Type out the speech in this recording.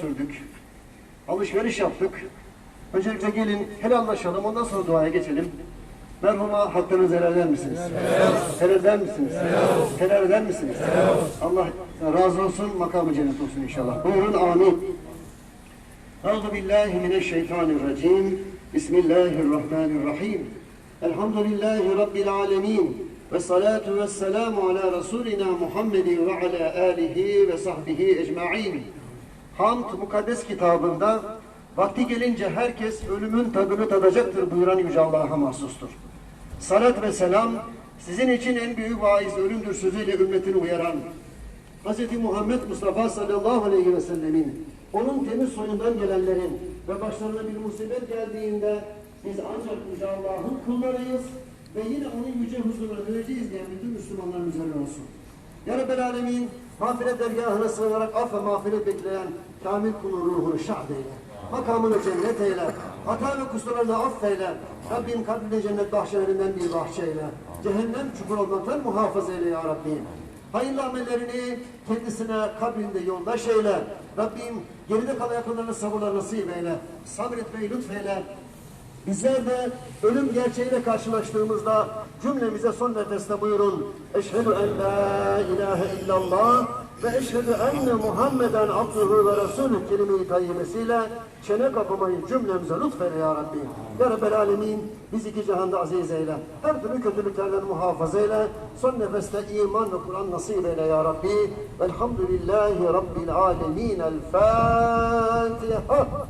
sürdük. Alışveriş yaptık. Öncelikle gelin helallaşalım ondan sonra duaya geçelim. Merhuma hakkınızı helal eder misiniz? Helal eder misiniz? Helal eder misiniz? Allah razı olsun, makamı cennet olsun inşallah. Buyurun amin. Euzu billahi mineşşeytanirracim. Bismillahirrahmanirrahim. Elhamdülillahi rabbil alamin. Ve salatu ve selamu ala Resulina Muhammedin ve ala alihi ve sahbihi ecma'in. Hamd mukaddes kitabında vakti gelince herkes ölümün tadını tadacaktır buyuran Yüce Allah'a mahsustur. Salat ve selam sizin için en büyük vaiz ölümdür sözüyle ümmetini uyaran Hz. Muhammed Mustafa sallallahu aleyhi ve sellemin onun temiz soyundan gelenlerin ve başlarına bir musibet geldiğinde biz ancak Yüce Allah'ın kullarıyız ve yine onun yüce huzuruna döneceğiz diyen bütün Müslümanların üzerine olsun. Ya Rabbel Alemin mağfiret dergahına sığınarak af ve mağfiret bekleyen kamil kulun ruhunu şad eyle. Makamını cennet eyle. Hata ve kusurlarını affeyle. Rabbim kalbine cennet bahçelerinden bir bahçe eyle. Cehennem çukur olmaktan muhafaza eyle ya Rabbim. Hayırlı amellerini kendisine kabrinde yoldaş eyle. Rabbim geride kalan yakınlarına sabırlar nasip eyle. Sabretmeyi lütfeyle. Bizler de ölüm gerçeğiyle karşılaştığımızda cümlemize son nefeste buyurun. Eşhedü en la ilahe illallah ve eşhedü enne Muhammeden abduhu ve resulü kelime-i tayyibesiyle çene kapamayı cümlemize lütfeyle ya Rabbi. Ya Rabbel Alemin biz iki cihanda aziz eyle. Her türlü kötülüklerden muhafaza eyle. Son nefeste iman ve Kur'an nasip eyle ya Rabbi. Velhamdülillahi Rabbil alemin. El Fatiha.